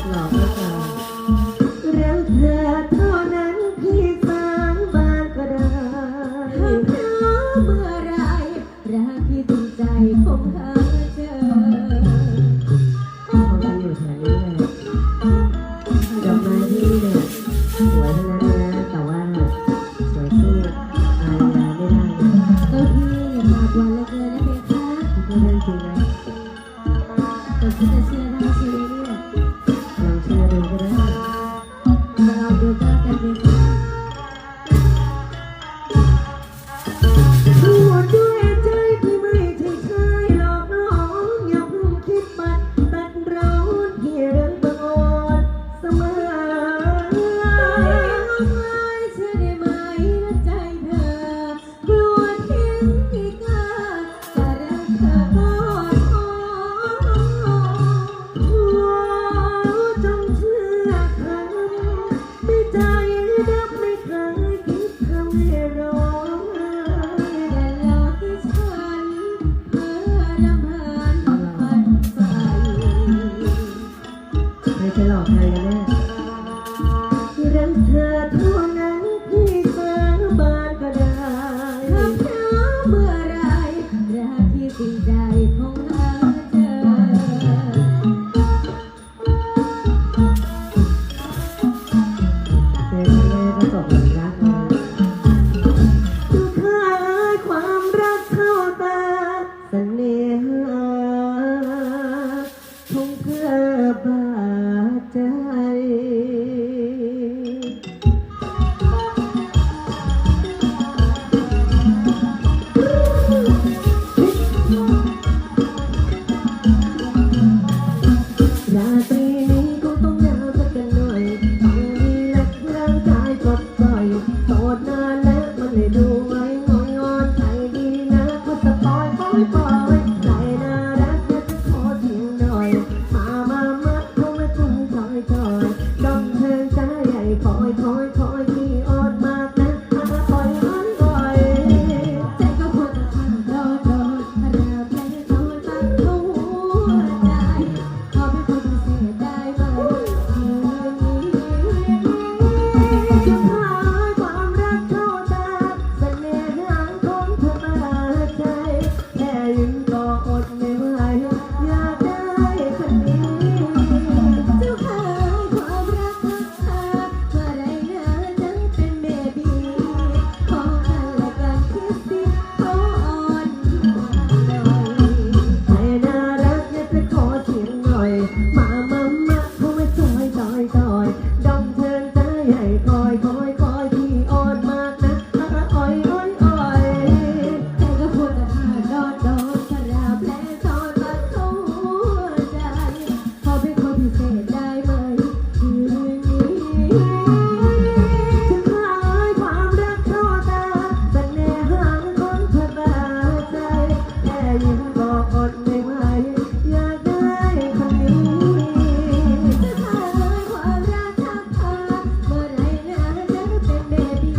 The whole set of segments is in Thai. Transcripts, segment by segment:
กหลอกพวเราเธอเท่านั้นพี่สางบานก็ได้หากเธอเมื่อไรรักที่ถึงใจคงหาเจอดอกไม้ที่สวยนั้นนะแต่ว่าสวยสู้อารยาไม่ได้เจ้พี่ปาวานเหลืเกินะเพคะ ก็เรื่องจรินแต่เชื่ see that. ผ่อนได้ไหมอยากได้คนนี้จความรักทักพาเมื่อไรนะจะเป็นเบบี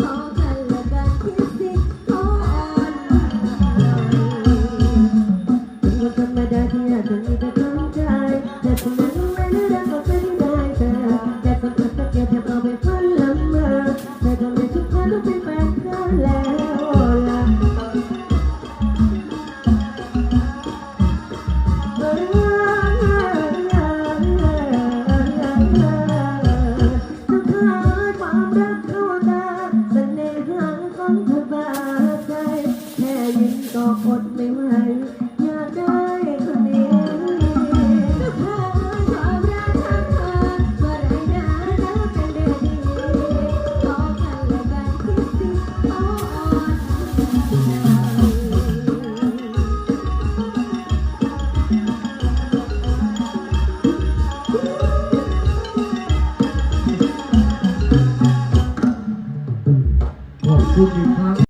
ขอกันละกันคิดสิขออ่อนหน่อยเป็นนธรรดาที่อาจจะมีำใจแต่ถ้นไม่รักก็ไม่ได้แต่แต่คนรักก็แค่เพีเอาไปฝันลำเมอแต่